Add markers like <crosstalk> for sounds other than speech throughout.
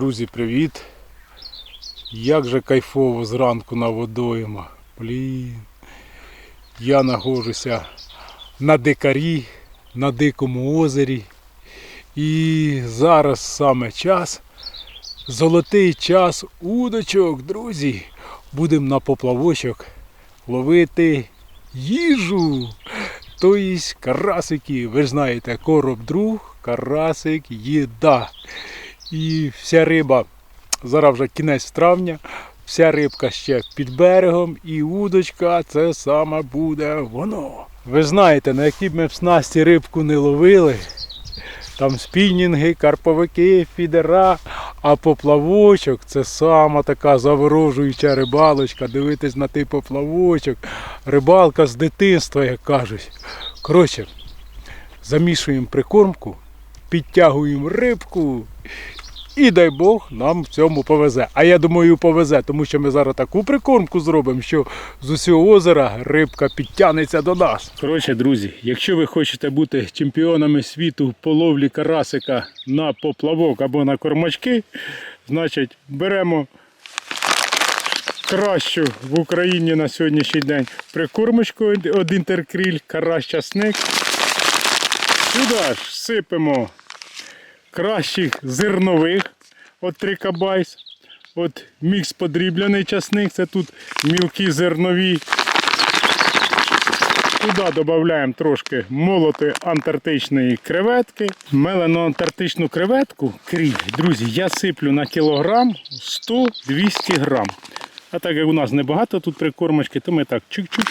Друзі, привіт! Як же кайфово зранку на водойма. Блін. Я нахожуся на дикарі, на дикому озері. І зараз саме час, золотий час удочок, друзі. Будемо на поплавочок ловити їжу. Тобто карасики, ви ж знаєте, короб друг, карасик, їда. І вся риба, зараз вже кінець травня, вся рибка ще під берегом, і удочка це саме буде воно. Ви знаєте, на які б ми б снасті рибку не ловили. Там спінінги, карповики, фідера, а поплавочок це сама така заворожуюча рибалочка. Дивитись на той поплавочок. Рибалка з дитинства, як кажуть. Коротше, замішуємо прикормку, підтягуємо рибку. І дай Бог нам в цьому повезе. А я думаю, повезе, тому що ми зараз таку прикормку зробимо, що з усього озера рибка підтягнеться до нас. Коротше, друзі, якщо ви хочете бути чемпіонами світу по ловлі карасика на поплавок або на кормачки, значить беремо кращу в Україні на сьогоднішній день прикормочку од інтеркріль, карась часник. Сюди ж сипемо кращих зернових от трикабайс. От мікс подрібляний часник, це тут мілкі зернові. Туди додаємо трошки молотої антарктичної креветки. Мелену антарктичну креветку, кріль, друзі, я сиплю на кілограм 100-200 грам. А так як у нас небагато тут прикормочки, то ми так чуть-чуть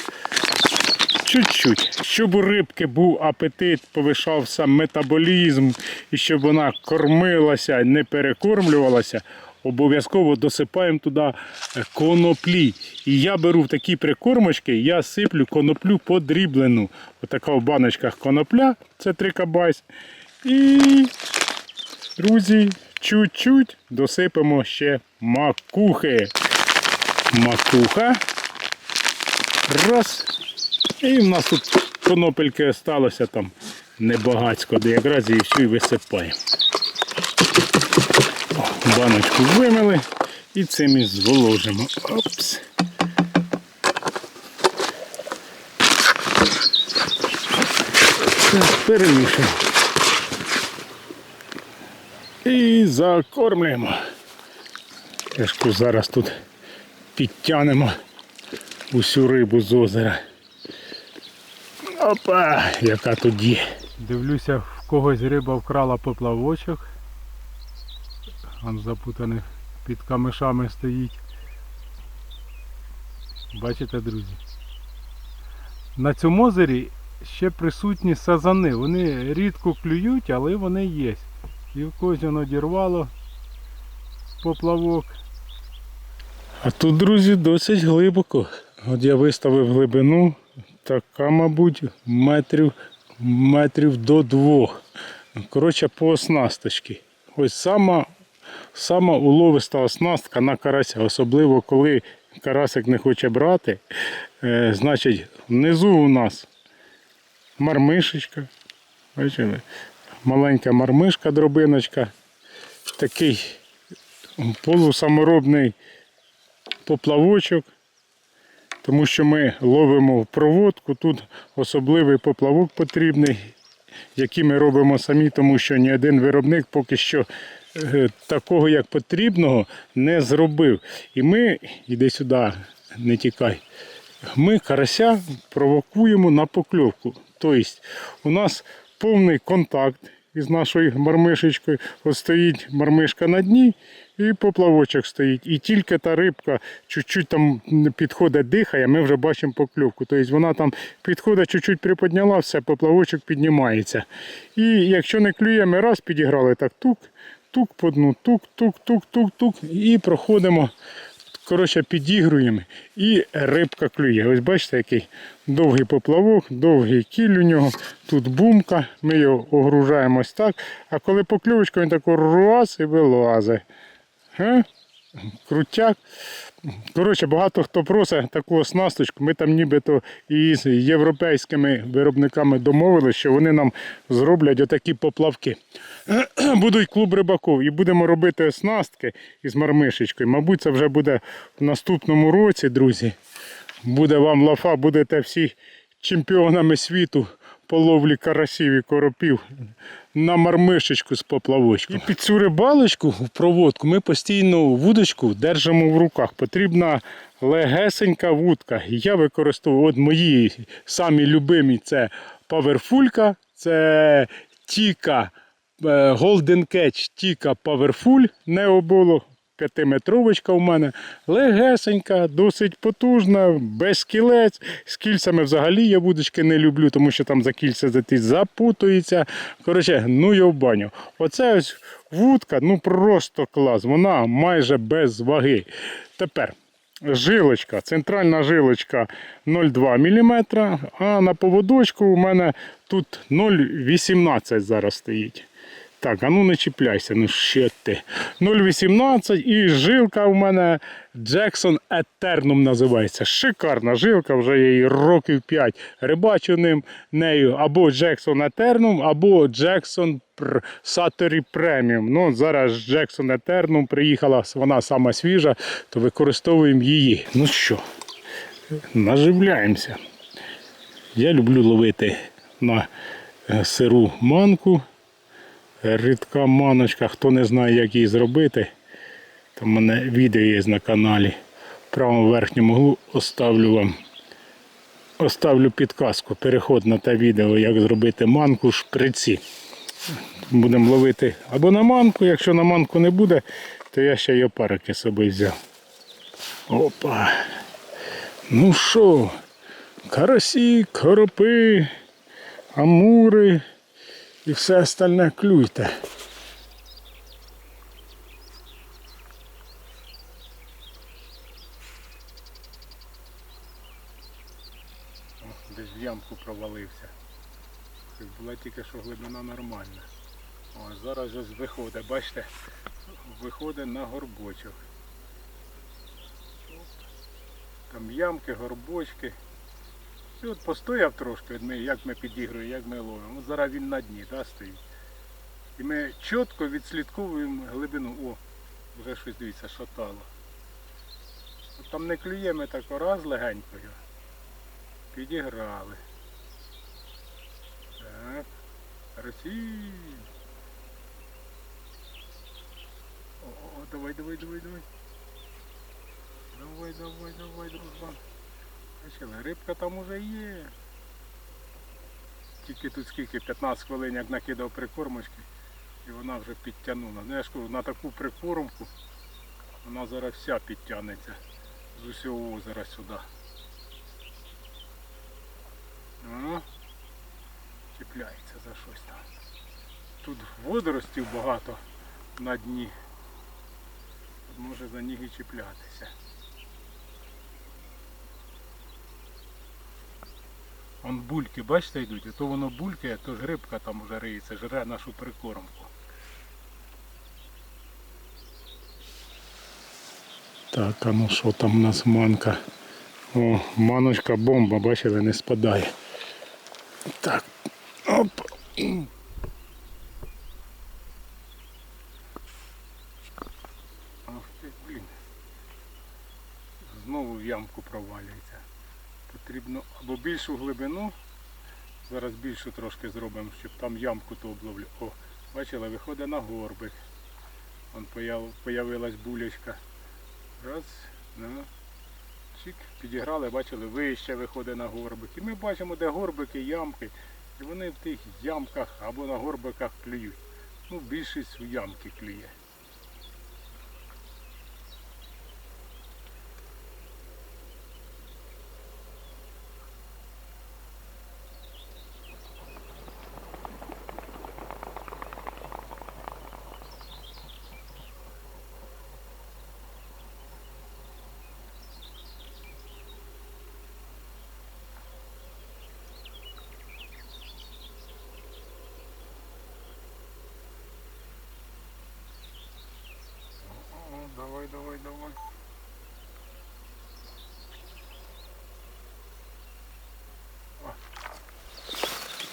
чуть-чуть, щоб у рибки був апетит, повишався метаболізм і щоб вона кормилася, не перекормлювалася, обов'язково досипаємо туди е, коноплі. І я беру в такі прикормочки, я сиплю коноплю подріблену. Отака в баночках конопля, це трикабайс. І, друзі, чуть-чуть досипемо ще макухи. Макуха. Раз. І в нас тут конопельки сталося там небагацько, де якраз її всю і висипаємо. Баночку вимили і цим і зволожимо. Опс. Перемішуємо. І закормлюємо. Яшку зараз тут підтягнемо усю рибу з озера. Опа, яка є. Дивлюся, в когось риба вкрала поплавочок. Он запутаний під камишами стоїть. Бачите, друзі? На цьому озері ще присутні сазани. Вони рідко клюють, але вони є. І в когось воно дірвало поплавок. А тут, друзі, досить глибоко. От я виставив глибину, така, мабуть, метрів, метрів до двох. Коротше, по оснасточці. Ось сама, сама уловиста оснастка на карася, особливо коли карасик не хоче брати. Е, значить, внизу у нас мармишечка. Бачили? Маленька мармишка, дробиночка. Такий полусаморобний поплавочок, тому що ми ловимо проводку. Тут особливий поплавок потрібний, який ми робимо самі, тому що ні один виробник поки що е, такого, як потрібного, не зробив. І ми, іди сюди, не тікай. Ми карася провокуємо на покльовку. Тобто у нас повний контакт із нашою мармишечкою. Ось стоїть мармишка на дні і поплавочок стоїть. І тільки та рибка чуть-чуть там підходить, дихає, ми вже бачимо покльовку. Тобто вона там підходить, чуть-чуть приподняла, все, поплавочок піднімається. І якщо не клює, ми раз підіграли так тук, тук по дну, тук, тук, тук, тук, тук. І проходимо. Коротше, підігруємо і рибка клює. Ось бачите, який довгий поплавок, довгий кіль у нього. Тут бумка, ми його огружаємо ось так. А коли поклювочка, він тако раз і вилазить. Крутяк. Коротше, багато хто просить таку оснасточку. Ми там нібито із європейськими виробниками домовилися, що вони нам зроблять отакі поплавки. <clears throat> Будуть клуб рибаків і будемо робити оснастки із мармишечкою. Мабуть, це вже буде в наступному році, друзі. Буде вам лафа, будете всі чемпіонами світу по ловлі карасів і коропів на мармишечку з поплавочком. І під цю рибалочку в проводку ми постійно вудочку держимо в руках. Потрібна легесенька вудка. Я використовую от мої самі любимі це паверфулька, це Тіка е, Golden Catch Тіка Powerful необоло. П'ятиметровочка у мене легесенька, досить потужна, без кілець. З кільцями взагалі я вудочки не люблю, тому що там за кільця запутується. Коротше, ну я в баню. Оце ось вудка, ну просто клас. Вона майже без ваги. Тепер жилочка, центральна жилочка 0,2 мм, а на поводочку у мене тут 0,18 зараз стоїть. Так, а ну не чіпляйся, ну що ти. 0,18 і жилка у мене Jackson Eternum називається. Шикарна жилка, вже її років 5 рибачу ним нею. Або Jackson Eternum, або Pr- Satori Premium. Ну, зараз Jackson Eternum приїхала, вона сама свіжа, то використовуємо її. Ну що, наживляємося. Я люблю ловити на е, сиру манку. Рідка маночка, хто не знає, як її зробити, то в мене відео є на каналі. В правому верхньому углу оставлю вам оставлю підказку. Переход на те відео, як зробити манку в шприці. Будемо ловити або на манку, якщо на манку не буде, то я ще й опарики з собою взяв. Опа. Ну що, карасі, коропи, амури і все остальне клюйте. Десь в ямку провалився. Була тільки що глибина нормальна. О, зараз ось виходить, бачите, виходить на горбочок. Там ямки, горбочки. І от постояв трошки, як ми підігруємо, як ми ловимо. Зараз він на дні да, стоїть. І ми чітко відслідковуємо глибину. О, вже щось дивіться, шатало. От там не клює, ми так раз легенькою. Підіграли. Так. Росій. О, давай, давай, давай, давай. Давай, давай, давай, дружбан. Бачили, рибка там уже є. Тільки тут скільки 15 хвилин як накидав прикормочки і вона вже підтягнула. Ну я ж кажу, на таку прикормку вона зараз вся підтягнеться з усього озера сюди. О, чіпляється за щось там. Тут водоростів багато на дні. Може за них і чіплятися. Вон бульки, бачите, йдуть, а то воно булькає, то ж рибка там вже риється, жре нашу прикормку. Так, а ну що там у нас манка? О, маночка бомба, бачили, не спадає. Так. Оп. Ах ти, блін. Знову в ямку провалюється. Потрібно або більшу глибину. Зараз більшу трошки зробимо, щоб там ямку то обловлю. О, бачили, виходить на горбик. Вон появ, появилась булечка. Раз, ну, чик, підіграли, бачили, вище виходить на горбик. І ми бачимо, де горбики, ямки. І вони в тих ямках або на горбиках клюють. Ну, більшість в ямки клює.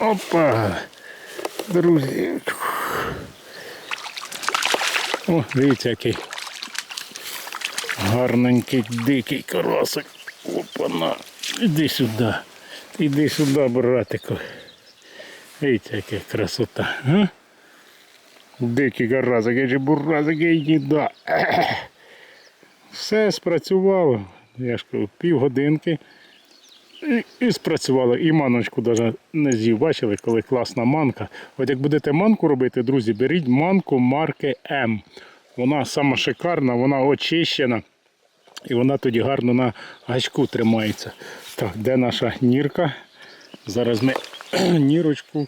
Опа! Друзі. О, дивіться, який гарненький дикий карасик. Опа-на. Іди сюди. Іди сюди, братику. Дивіться, яка красота. А? Дикий карасик, я буразик, я їда. Все спрацювало. Я ж кажу, півгодинки. І, і спрацювало. І маночку навіть не з'їв. Бачили, коли класна манка. От як будете манку робити, друзі, беріть манку марки М. Вона сама шикарна, вона очищена. І вона тоді гарно на гачку тримається. Так, де наша нірка? Зараз ми <clears throat> нірочку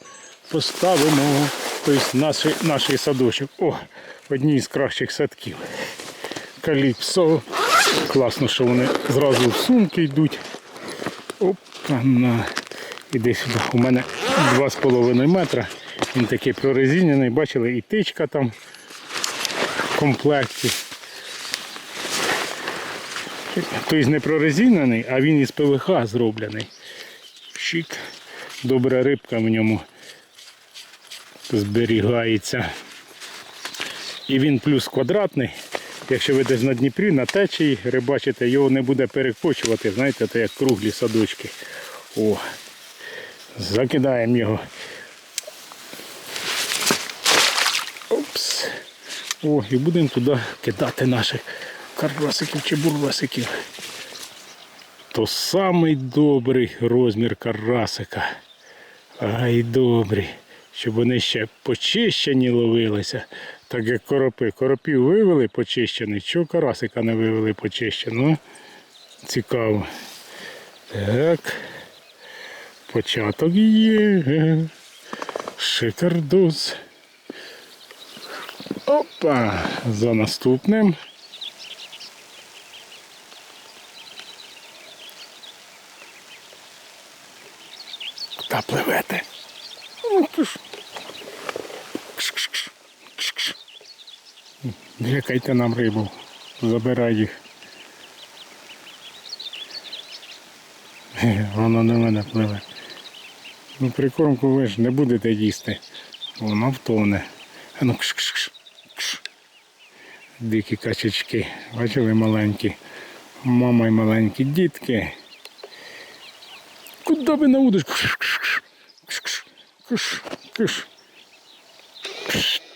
поставимо. Тобто наш, наш садочок. О, одні з кращих садків. Каліпсо. Класно, що вони зразу в сумки йдуть. Опа-на. Іди сюди. У мене 2,5 метра. Він такий прорезинений. Бачили, і тичка там в комплекті. Тобто не прорезинений, а він із ПВХ зроблений. Щик. Добра рибка в ньому зберігається. І він плюс квадратний. Якщо ви десь на Дніпрі, на течії рибачите, його не буде перекочувати, знаєте, це як круглі садочки. О, закидаємо його. Опс. О, і будемо туди кидати наших карасиків чи бурвасиків. То самий добрий розмір карасика. Ай добрий. Щоб вони ще почищені ловилися, так як коропи. Коропів вивели почищений, чого карасика не вивели почищеного. Цікаво. Так. Початок є. Шикардос. Опа! За наступним. Куди пливете? Ну, ти ж. Лякайте нам рибу. Забирай їх. Воно на мене пливе. Ну, прикормку ви ж не будете їсти. Воно втоне. А ну кш-кш-кш. Кш. Дикі качечки. Бачили маленькі. Мама й маленькі дітки. Куди ви на удочку? Кш-кш-кш. Кш-кш. Кш. Кш. Кш.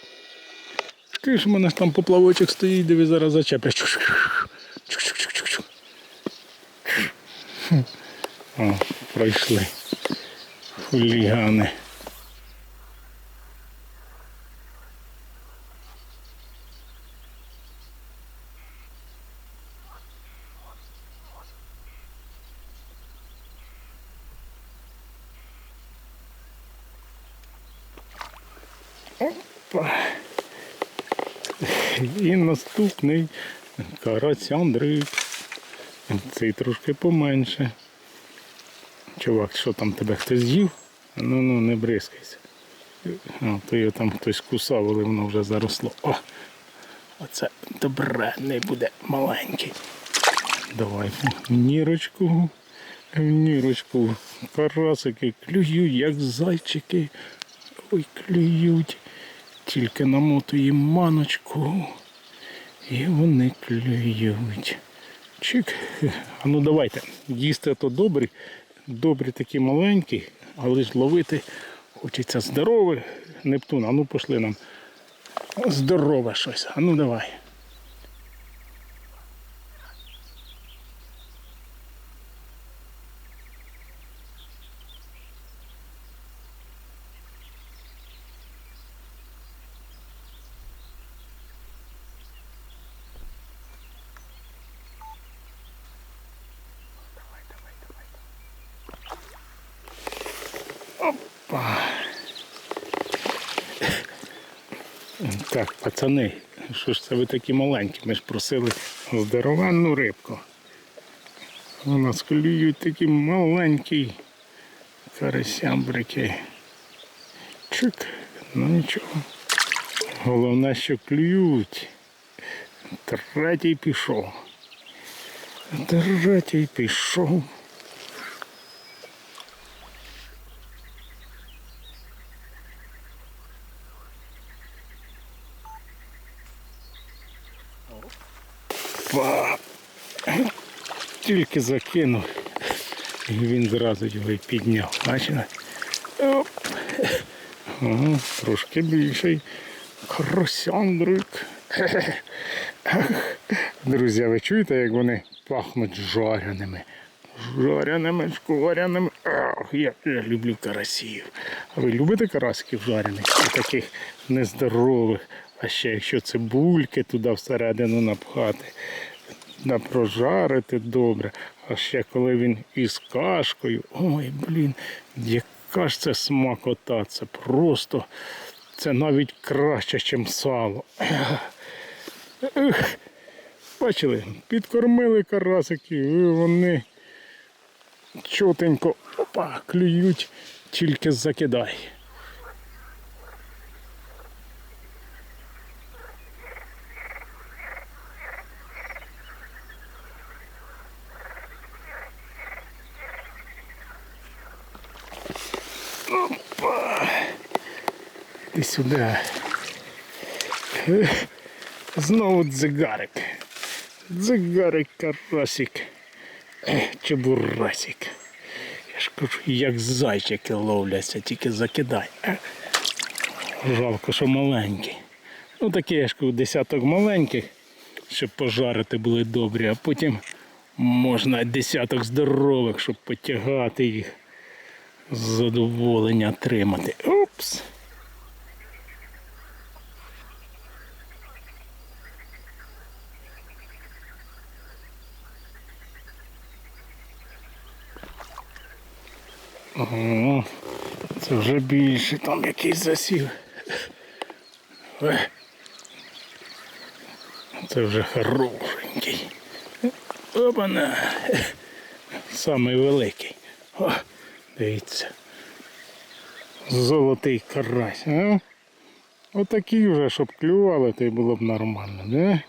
Киш, у мене ж там поплавочок стоїть, де ви зараз зачеплять. Пройшли. Хулігани. Опа. І наступний карась Андрик. Цей трошки поменше. Чувак, що там тебе хтось з'їв? Ну ну не бризкайся. А, то його там хтось кусав, але воно вже заросло. О! Оце добре, не буде маленький. Давай в нірочку. В нірочку. Карасики клюють, як зайчики. Ой, клюють. Тільки намотуємо маночку. І вони клюють. Чик. А ну давайте. Їсти то добрі, добрі такі маленькі, але ж ловити хочеться здорове. Нептун, а ну пошли нам. Здорове щось. А ну давай. Так, пацани, що ж це ви такі маленькі? Ми ж просили здоровенну рибку. У нас клюють такі маленькі карасямбрики. Чик, ну нічого. Головне, що клюють. Третій пішов. Третій пішов. Тільки закинув. І він зразу його і підняв. Бачите? Оп. Ага, трошки більший. Кросяндрик. Друзі, ви чуєте, як вони пахнуть жареними? Жареними, шкваряними. Як я люблю карасів. А ви любите карасиків жарених? І таких нездорових. А ще якщо цибульки туди всередину напхати, да прожарити добре. А ще коли він із кашкою. Ой, блін, яка ж це смакота. Це просто, це навіть краще, ніж сало. Бачили, підкормили карасиків, і вони чотенько опа, клюють, тільки закидай. Опа. Іди сюди. Знову дзигарик. Дзигарик карасик. Чебурасик. Я ж кажу, як зайчики ловляться, тільки закидай. Жалко, що маленький. Ну такі, я ж кажу, десяток маленьких, щоб пожарити були добрі, а потім можна десяток здорових, щоб потягати їх. Задоволення отримати. Опс. Ага, це вже більше, там якийсь засів. Е. Це вже хорошенький. Опана. Самий великий. О, дивіться. Золотий карась, а? Отакий вже, щоб клювали, то й було б нормально, не?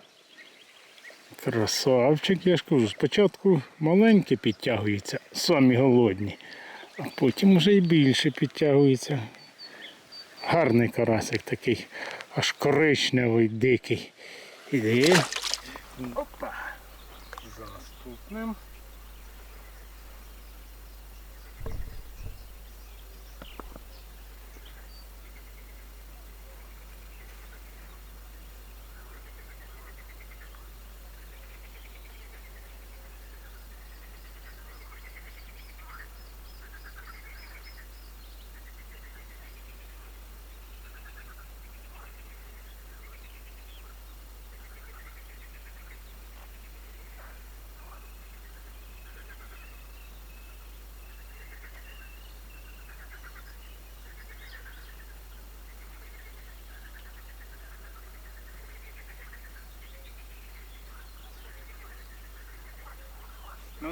Красавчик, я ж кажу, спочатку маленькі підтягуються, самі голодні, а потім вже і більше підтягується. Гарний карасик такий, аж коричневий, дикий. Іде. Опа. За наступним.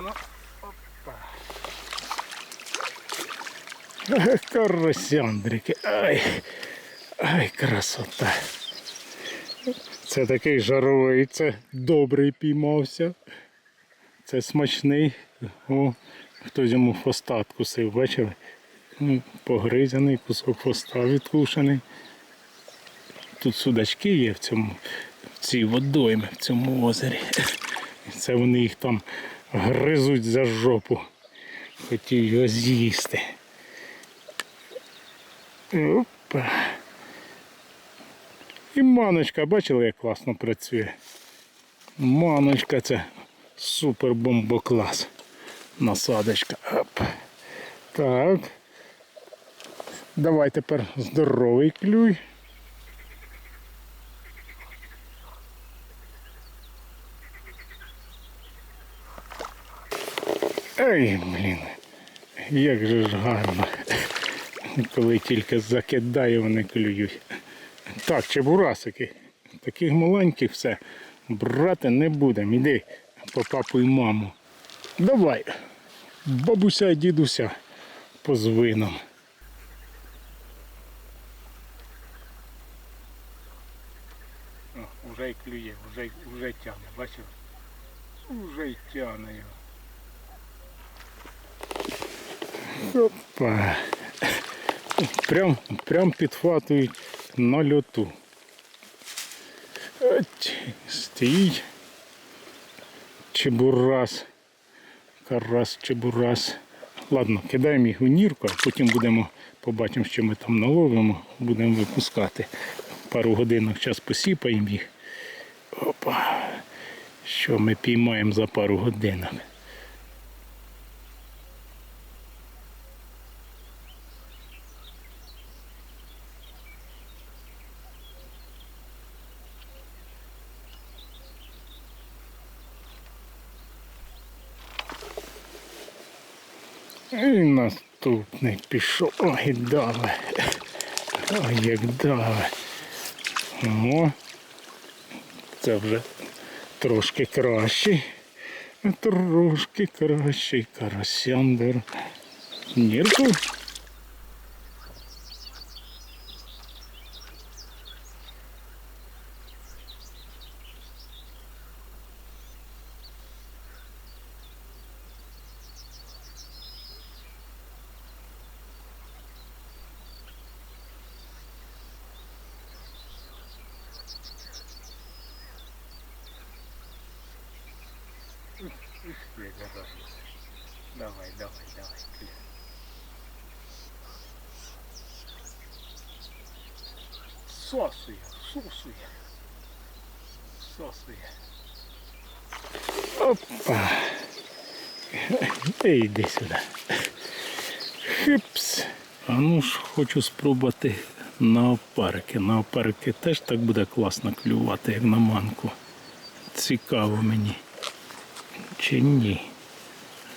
Ну, ну. Опа. Ах, Карасяндрики. Ай. Ай, красота. Це такий жаровий, це добрий піймався. Це смачний. О, хтось йому хвоста откусив, бачили? Ну, Погризаний, кусок хвоста відкушений. Тут судачки є в цьому, в цій водоймі, в цьому озері. Це вони їх там гризуть за жопу. Хотів його з'їсти. Опа. І маночка, бачили, як класно працює. Маночка це супер бомбоклас. Насадочка. Оп. Так. Давай тепер здоровий клюй. Ей, блін, як же ж гарно. Коли тільки закидає, вони клюють. Так, чебурасики. Таких маленьких все. Брати не будемо. Іди по папу і маму. Давай. Бабуся і дідуся по звинам. Уже й клює, вже, вже тягне, бачив? Вже й тягне його. Опа. Прям, прям підхватують на льоту. От, стій. Чебурас. Карас, чебурас. Ладно, кидаємо їх у нірку, а потім будемо побачимо, що ми там наловимо, будемо випускати. Пару годинок час посіпаємо їх. Опа. Що ми піймаємо за пару годинок. І наступний пішов. Ой, дали. Ой, як давай. О, це вже трошки кращий. Трошки кращий карасяндер. Нірку. Сосує, сосує. Сосує. Опа. Іди сюди. Хипс. А ну ж хочу спробувати на опарики. На опарики теж так буде класно клювати, як на манку. Цікаво мені. Чи ні?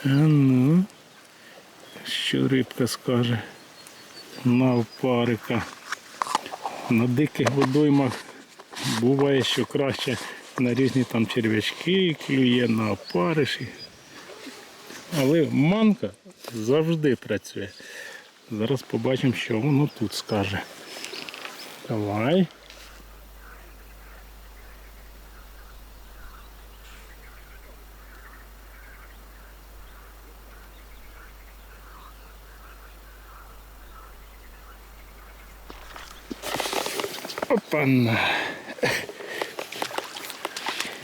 А ну, що рибка скаже? На опарика. На диких водоймах буває, що краще на різні там черв'ячки клює, на опариші. Але манка завжди працює. Зараз побачимо, що воно тут скаже. Давай. Опана.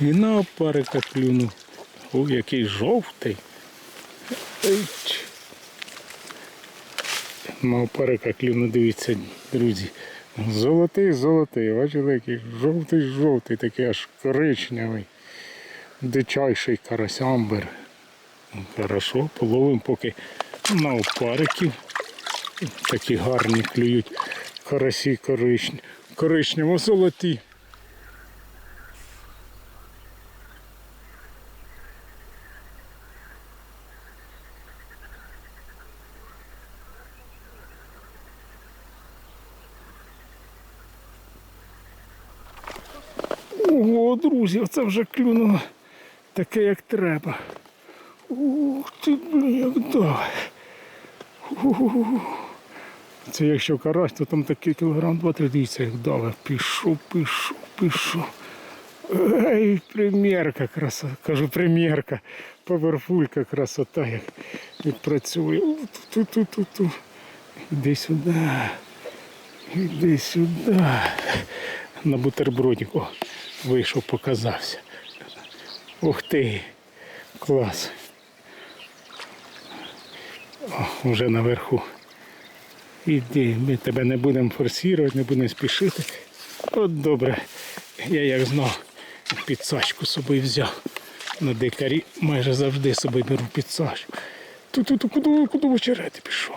І на опарика клюнув. О, який жовтий. Ейч. На опарика клюнув, дивіться, друзі. Золотий, золотий. Бачите, який жовтий, жовтий, такий аж коричневий. Дичайший карасямбер. Хорошо, половимо поки на опариків. Такі гарні клюють карасі коричневі. Коричнево золоті. Ого, друзі, оце вже клюнуло таке, як треба. Ух ти, блін, як да. Це якщо карась, то там такий кілограм два-три дивіться, як дали. Пішов, пішов, пішов. Ей, примірка краса. Кажу, примірка. Поверхулька красота, як відпрацює. Ту-ту-ту-ту. Іди сюди. Іди сюди. На бутербродик. Вийшов, показався. Ух ти. Клас. О, вже наверху. Іди, ми тебе не будемо форсувати, не будемо спішити. От добре. Я як знав, підсачку собі взяв. На дикарі майже завжди собі беру підсачку. Тут-тут, куди, куди в очерети пішов?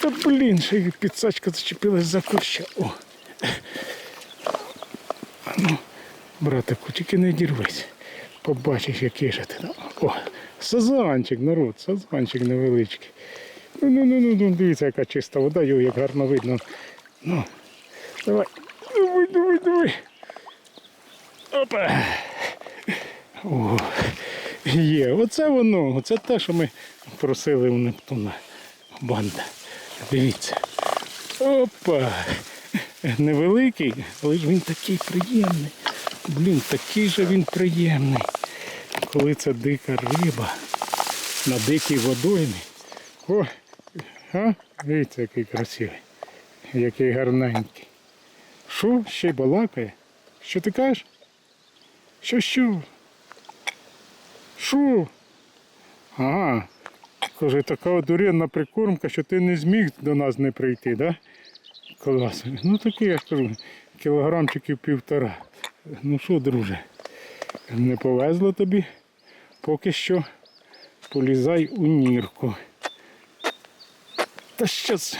Та блін, ще й підсачка зачепилась за куща. О. Ну, братику, тільки не дірвись. Побачиш, який же ти. О, сазанчик, народ, сазанчик невеличкий. Дивіться, яка чиста вода, його як гарно видно. Ну, давай, давай, давай, давай. Опа. О, є, оце воно, оце те, що ми просили у Нептуна. Банда. Дивіться. Опа. Невеликий, але ж він такий приємний. Блін, такий же він приємний. Коли це дика риба на дикій водоймі. О, а? Дивіться, який красивий. Який гарненький. Що, ще й балакає? Що ти кажеш? Що що? Що? Ага. Каже, така одуренна прикормка, що ти не зміг до нас не прийти, да? Клас. Ну такий, я кажу, кілограмчиків півтора. Ну що, друже, не повезло тобі? Поки що полізай у нірку. Та що це?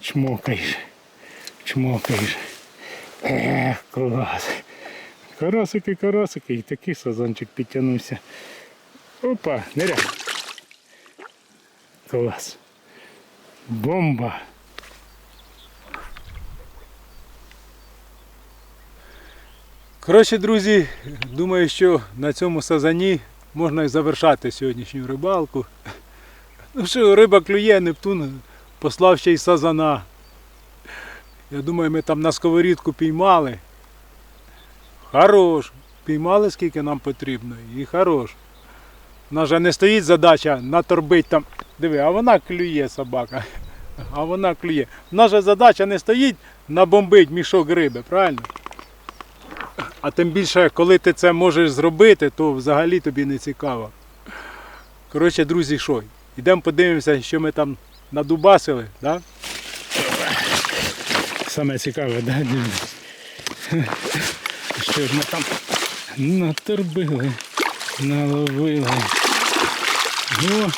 Чмокаєш. Чмокаєш. Ех, клас. Карасики, карасики, і такий сазанчик підтягнувся. Опа, ниря. Клас. Бомба. Коротше, друзі, думаю, що на цьому сазані можна і завершати сьогоднішню рибалку. Ну що, риба клює, Нептун послав ще й сазана. Я думаю, ми там на сковорідку піймали. Хорош. Піймали скільки нам потрібно і хорош. У нас же не стоїть задача наторбить там. Диви, а вона клює собака. А вона клює. У нас же задача не стоїть набомбить мішок риби, правильно? А тим більше, коли ти це можеш зробити, то взагалі тобі не цікаво. Коротше, друзі, що? Йдемо подивимося, що ми там надубасили, да? Саме цікаве, да? Що ж ми там наторбили, наловили. Ну,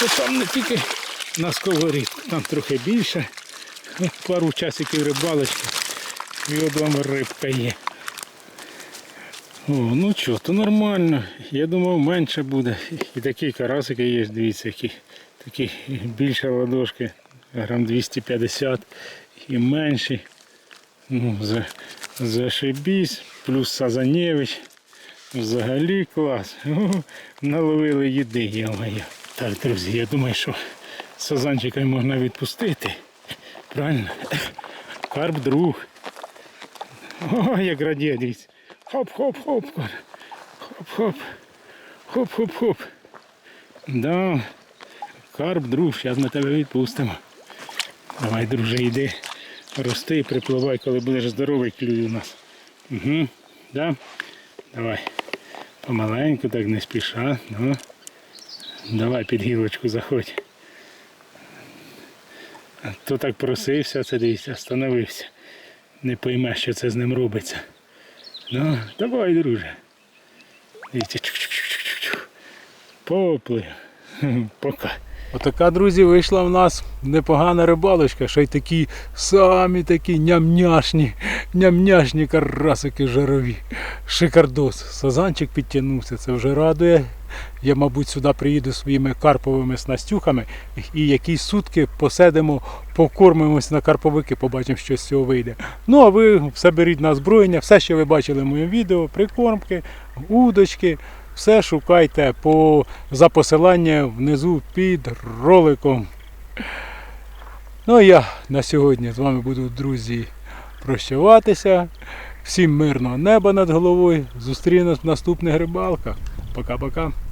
то там не тільки на сковорідку, там трохи більше. Пару часиків рибалочки. І от рибка є. О, ну що, то нормально. Я думав менше буде. І такі карасики є, дивіться, які такі більше ладошки, грам 250 і менші. Ну, за, зашибісь, плюс Сазанєвич. Взагалі клас. О, наловили їди, я моя. Так, друзі, я думаю, що сазанчика можна відпустити. Правильно? Карп друг. О, як радіє, дивіться. Хоп-хоп-хоп. Хоп-хоп. Хоп-хоп-хоп. Да. Карп, друг, зараз ми тебе відпустимо. Давай, друже, йди. Рости і припливай, коли будеш здоровий клюй у нас. Угу. Да? Давай. Помаленьку, так не спіша. Ну. Давай під гілочку заходь. А то так просився, це дивіться, остановився. Не пойме, що це з ним робиться. Ну, давай, друже. Дивіться, чух-чух-чух-чух. Поплив. <laughs> Пока. Отака, друзі, вийшла в нас непогана рибалочка, ще й такі самі такі нямняшні, нямняшні карасики жарові. Шикардос. Сазанчик підтягнувся, це вже радує. Я, мабуть, сюди приїду своїми карповими снастюхами і якісь сутки посидимо, покормимось на карповики, побачимо, що з цього вийде. Ну, а ви все беріть на озброєння, все, що ви бачили в моєму відео, прикормки, удочки, все шукайте по, за посиланням внизу під роликом. Ну а я на сьогодні з вами буду, друзі, прощаватися. Всім мирного неба над головою. Зустрінемось в наступних рибалках. Пока-пока.